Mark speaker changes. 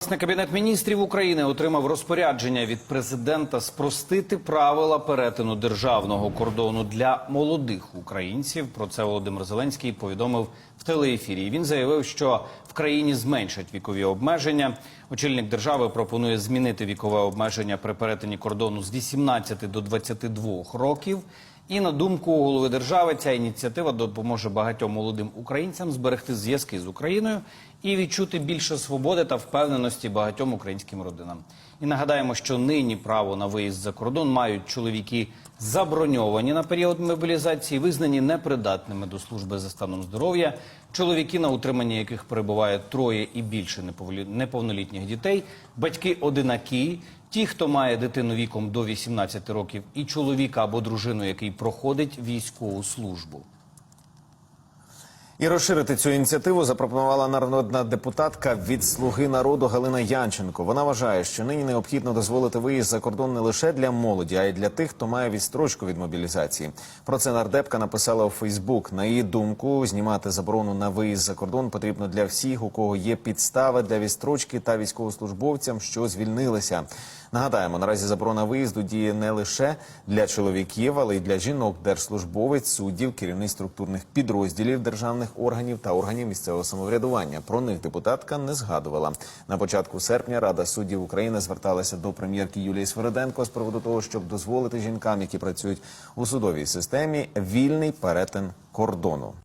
Speaker 1: Власне, Кабінет міністрів України отримав розпорядження від президента спростити правила перетину державного кордону для молодих українців. Про це Володимир Зеленський повідомив в телеефірі. Він заявив, що в країні зменшать вікові обмеження. Очільник держави пропонує змінити вікове обмеження при перетині кордону з 18 до 22 років. І на думку голови держави, ця ініціатива допоможе багатьом молодим українцям зберегти зв'язки з Україною і відчути більше свободи та впевненості багатьом українським родинам. І нагадаємо, що нині право на виїзд за кордон мають чоловіки заброньовані на період мобілізації, визнані непридатними до служби за станом здоров'я, чоловіки, на утриманні яких перебуває троє і більше неповнолітніх дітей, батьки одинакі, ті, хто має дитину віком до 18 років, і чоловіка або дружину, який проходить військову службу.
Speaker 2: І розширити цю ініціативу запропонувала народна депутатка від Слуги народу Галина Янченко. Вона вважає, що нині необхідно дозволити виїзд за кордон не лише для молоді, а й для тих, хто має відстрочку від мобілізації. Про це нардепка написала у Фейсбук. На її думку, знімати заборону на виїзд за кордон потрібно для всіх, у кого є підстави для відстрочки та військовослужбовцям, що звільнилися. Нагадаємо, наразі заборона виїзду діє не лише для чоловіків, але й для жінок, держслужбовець, суддів, керівниць структурних підрозділів державних органів та органів місцевого самоврядування. Про них депутатка не згадувала. На початку серпня Рада суддів України зверталася до прем'єрки Юлії Свериденко з приводу того, щоб дозволити жінкам, які працюють у судовій системі, вільний перетин кордону.